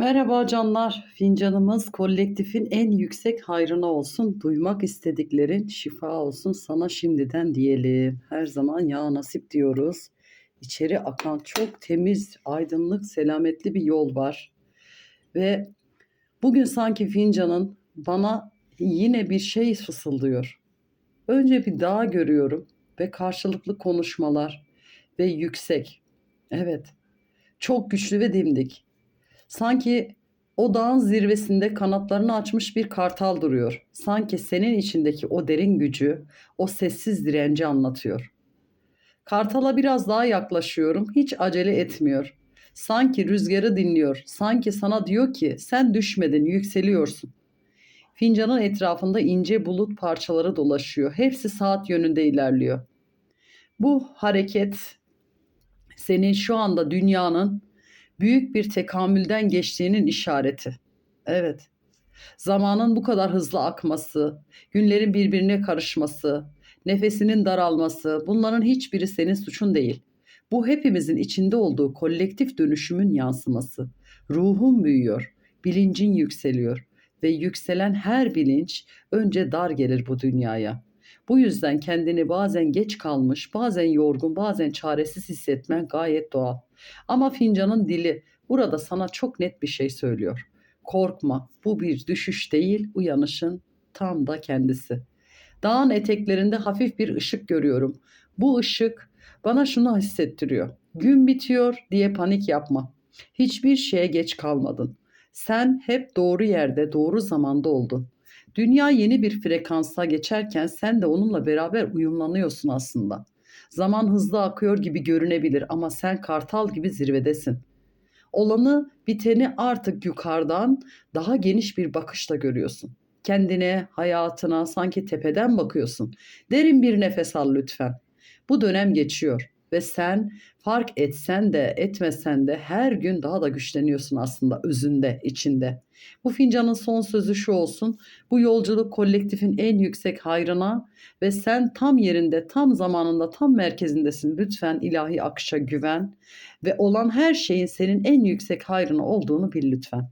Merhaba canlar. Fincanımız kolektifin en yüksek hayrına olsun. Duymak istediklerin şifa olsun sana şimdiden diyelim. Her zaman ya nasip diyoruz. İçeri akan çok temiz, aydınlık, selametli bir yol var. Ve bugün sanki fincanın bana yine bir şey fısıldıyor. Önce bir dağ görüyorum ve karşılıklı konuşmalar ve yüksek. Evet, çok güçlü ve dimdik. Sanki o dağın zirvesinde kanatlarını açmış bir kartal duruyor. Sanki senin içindeki o derin gücü, o sessiz direnci anlatıyor. Kartala biraz daha yaklaşıyorum. Hiç acele etmiyor. Sanki rüzgarı dinliyor. Sanki sana diyor ki sen düşmedin, yükseliyorsun. Fincanın etrafında ince bulut parçaları dolaşıyor. Hepsi saat yönünde ilerliyor. Bu hareket senin şu anda dünyanın büyük bir tekamülden geçtiğinin işareti. Evet. Zamanın bu kadar hızlı akması, günlerin birbirine karışması, nefesinin daralması, bunların hiçbiri senin suçun değil. Bu hepimizin içinde olduğu kolektif dönüşümün yansıması. Ruhun büyüyor, bilincin yükseliyor ve yükselen her bilinç önce dar gelir bu dünyaya. Bu yüzden kendini bazen geç kalmış, bazen yorgun, bazen çaresiz hissetmen gayet doğal. Ama fincanın dili burada sana çok net bir şey söylüyor. Korkma, bu bir düşüş değil, uyanışın tam da kendisi. Dağın eteklerinde hafif bir ışık görüyorum. Bu ışık bana şunu hissettiriyor. Gün bitiyor diye panik yapma. Hiçbir şeye geç kalmadın. Sen hep doğru yerde, doğru zamanda oldun. Dünya yeni bir frekansa geçerken sen de onunla beraber uyumlanıyorsun aslında. Zaman hızlı akıyor gibi görünebilir ama sen kartal gibi zirvedesin. Olanı, biteni artık yukarıdan daha geniş bir bakışla görüyorsun. Kendine, hayatına sanki tepeden bakıyorsun. Derin bir nefes al lütfen. Bu dönem geçiyor ve sen fark etsen de etmesen de her gün daha da güçleniyorsun aslında özünde, içinde. Bu fincanın son sözü şu olsun. Bu yolculuk kolektifin en yüksek hayrına ve sen tam yerinde, tam zamanında, tam merkezindesin. Lütfen ilahi akışa güven ve olan her şeyin senin en yüksek hayrına olduğunu bil lütfen.